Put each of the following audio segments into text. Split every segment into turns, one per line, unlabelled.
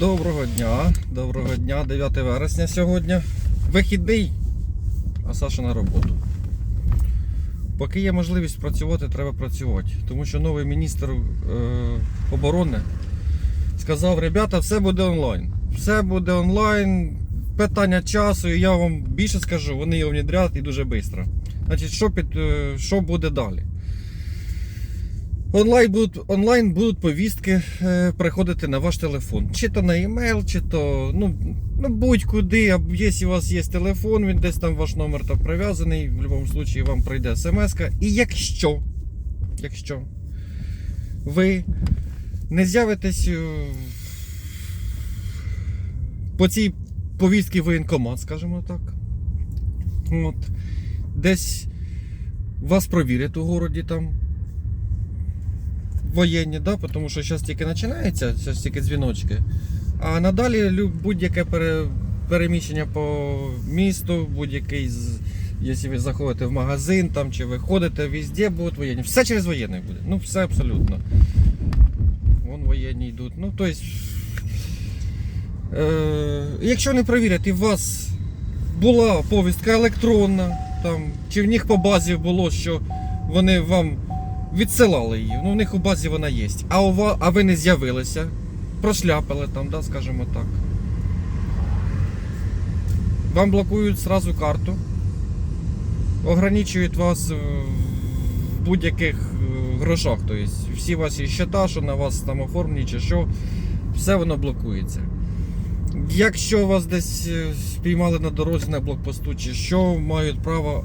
Доброго дня, доброго дня, 9 вересня сьогодні. Вихідний, а Саша на роботу. Поки є можливість працювати, треба працювати. Тому що новий міністр е, оборони сказав, ребята, все буде онлайн. Все буде онлайн, питання часу, і я вам більше скажу, вони його внідрять і дуже швидко. Значить, що, під, е, що буде далі? Онлайн будуть, онлайн будуть повістки е, приходити на ваш телефон. Чи то на емейл, чи то ну, ну будь-куди. Якщо у вас є телефон, він десь там ваш номер там прив'язаний, в будь-якому випадку вам прийде смс. І якщо, якщо ви не з'явитесь е, по цій повістці воєнкомат, скажімо так. От, десь вас провірять у городі там воєнні, да? тому що зараз тільки починається, зараз тільки дзвіночки. А надалі будь-яке пере, переміщення по місту, будь-який, якщо ви заходите в магазин там, чи ви ходите, везде будуть воєнні. Все через воєнних буде. Ну, все абсолютно. Вон воєнні йдуть. Ну, тобто, е, якщо не перевірять, і у вас була повістка електронна, там, чи в них по базі було, що вони вам відсилали її. Ну, в них у базі вона є. А, у ва- а ви не з'явилися, прошляпали там, да, скажімо так. Вам блокують сразу карту, ограничують вас е, в будь-яких е, грошах. Тобто всі ваші щита, що на вас там оформлені чи що, все воно блокується. Якщо вас десь е, спіймали на дорозі на блокпосту, чи що, мають право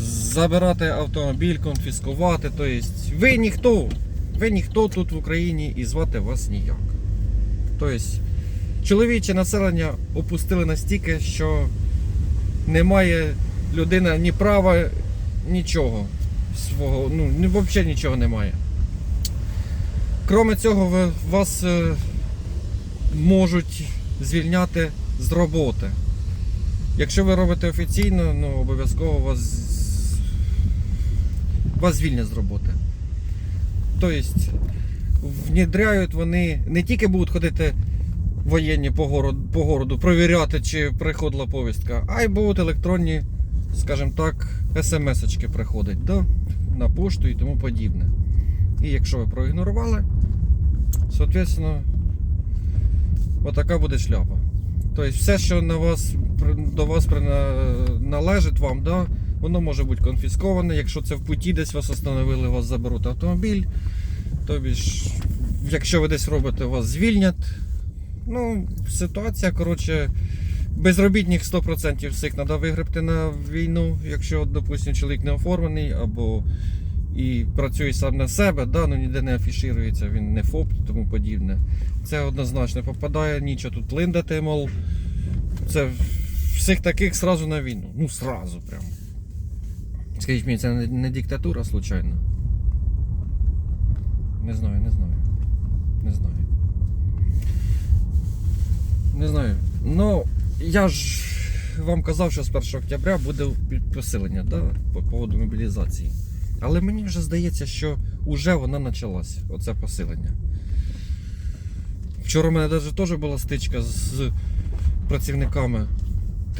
забирати автомобіль, конфіскувати. Тобто ви ніхто, ви ніхто тут в Україні і звати вас ніяк. Тобто чоловіче населення опустили настільки, що немає людина ні права, нічого свого, ну взагалі нічого немає. Кроме цього, вас е, можуть звільняти з роботи. Якщо ви робите офіційно, ну обов'язково вас, вас звільнять з роботи. Тобто, внідряють вони не тільки будуть ходити воєнні по городу, по городу, провіряти, чи приходила повістка, а й будуть електронні, скажімо так, смс-очки приходять да? на пошту і тому подібне. І якщо ви проігнорували, соответственно, отака буде шляпа. Тобто все, що на вас, до вас належить вам, да, воно може бути конфісковане. Якщо це в путі десь вас остановили, вас заберуть автомобіль. Тобі ж, якщо ви десь робите, вас звільнять. Ну, ситуація, коротше, безробітних 100% всіх треба вигребти на війну, якщо, допустимо, чоловік не оформлений або і працює сам на себе, да, ну ніде не афішується, він не ФОП і тому подібне. Це однозначно попадає, нічого тут линдати, мол. Це всіх таких сразу на війну. Ну, сразу прям. Скажіть мені, це не, диктатура, случайно? Не знаю, не знаю. Не знаю. Не знаю. Ну, я ж вам казав, що з 1 октября буде посилення да, по поводу мобілізації. Але мені вже здається, що вже вона почалась, оце посилення. Вчора у мене навіть теж була стичка з працівниками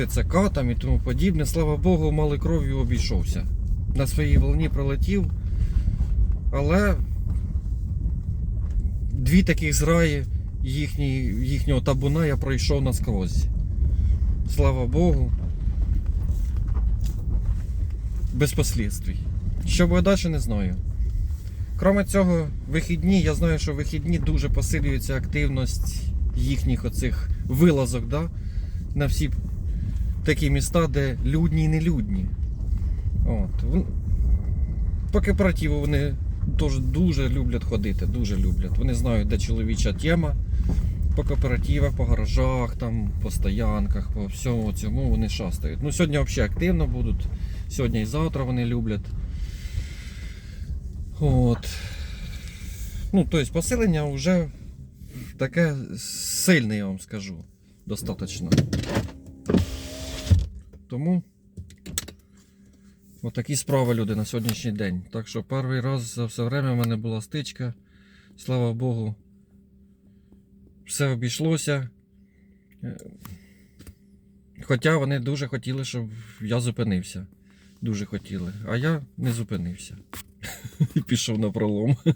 ТЦК там і тому подібне. Слава Богу, малою кров'ю обійшовся. На своїй волні пролетів. Але дві таких зраї їхні, їхнього табуна я пройшов наскрозь. Слава Богу. Без послідствий. Що буде далі, не знаю. Кроме цього, вихідні, я знаю, що вихідні дуже посилюється активність їхніх оцих вилазок, да? на всі такі міста, де людні і нелюдні. От. По кооперативу вони теж дуже люблять ходити, дуже люблять. Вони знають, де чоловіча тема. По кооперативах, по гаражах, там, по стоянках, по всьому цьому вони шастають. Ну, сьогодні взагалі активно будуть. Сьогодні і завтра вони люблять. От. Ну, тобто посилення вже таке сильне, я вам скажу. Достаточно. Тому отакі справи люди на сьогоднішній день. Так що перший раз за все время в мене була стичка. Слава Богу, все обійшлося. Е, Хоча вони дуже хотіли, щоб я зупинився. Дуже хотіли. А я не зупинився. І пішов на пролом.